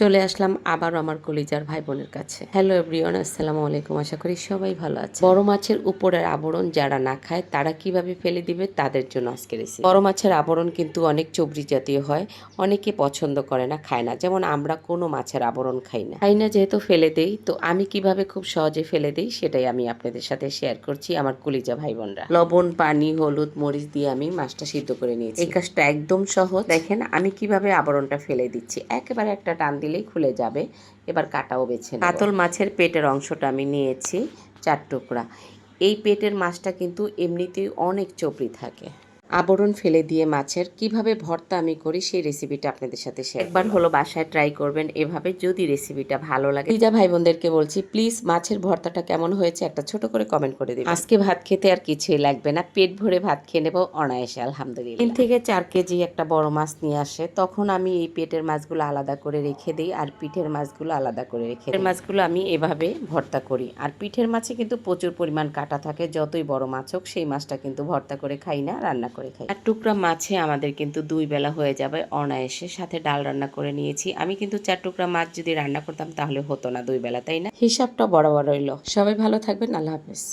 চলে আসলাম আবার আমার কলিজার ভাই বোনের কাছে। হ্যালো এভরিওয়ান আসসালামু আলাইকুম। আশা করি সবাই ভালো আছে বড় মাছের উপরের আবরণ যারা না খায়, তারা কীভাবে ফেলে দিবে তাদের জন্য আজকে রেসিপি বড় মাছের আবরণ কিন্তু অনেক চবরি জাতীয় হয়, অনেকে পছন্দ করে না, খায় না। যেমন আমরা কোনো মাছের আবরণ খাই না। খাই না যেহেতু ফেলে দেই, তো আমি কীভাবে খুব সহজে ফেলে দেই সেটাই আমি আপনাদের সাথে শেয়ার করছি আমার কলিজা ভাই বোনরা লবণ, পানি, হলুদ, মরিচ দিয়ে আমি মাছটা সিদ্ধ করে নিয়েছি। এই কাজটা একদম সহজ। দেখেন আমি কীভাবে আবরণটা ফেলে দিচ্ছি। একেবারে একটা টান দিলেই খুলে যাবে। এবার কাটাও বেছে। কাতল মাছের পেটের অংশটা আমি নিয়েছি চার টুকরা। এই পেটের মাছটা কিন্তু এমনিতেই অনেক চপড়ি থাকে। আবরণ ফেলে দিয়ে মাছের কীভাবে ভর্তা আমি করি সেই রেসিপিটা আপনাদের সাথে শেয়ার একবার হলো বাসায় ট্রাই করবেন এভাবে যদি রেসিপিটা ভালো লাগে। লিজা ভাই বোনদেরকে বলছি প্লিজ মাছের ভর্তাটা কেমন হয়েছে একটা ছোট করে কমেন্ট করে দিন আজকে ভাত খেতে আর কিছুই লাগবে না পেট ভরে ভাত খেয়ে নেব অনায়াসে আলহামদুলিল্লাহ। তিন থেকে চার কেজি একটা বড় মাছ নিয়ে আসে তখন আমি এই পেটের মাছগুলো আলাদা করে রেখে দিই আর পিঠের মাছগুলো আলাদা করে রেখে দিই। মাছগুলো আমি এভাবে ভর্তা করি আর পিঠের মাছে কিন্তু প্রচুর পরিমাণ কাটা থাকে যতই বড় মাছ হোক সেই মাছটা কিন্তু ভর্তা করে খাই না রান্না করে খাই। আর টুকরা মাছে আমাদের কিন্তু দুই বেলা হয়ে যাবে অনায়াসে। সাথে ডাল রান্না করে নিয়েছি। আমি কিন্তু চার টুকরা মাছ যদি রান্না করতাম তাহলে হতো না দুই বেলা তাই না? হিসাবটা বড় বড় রইল সবাই ভালো থাকবেন। আল্লাহ হাফেজ।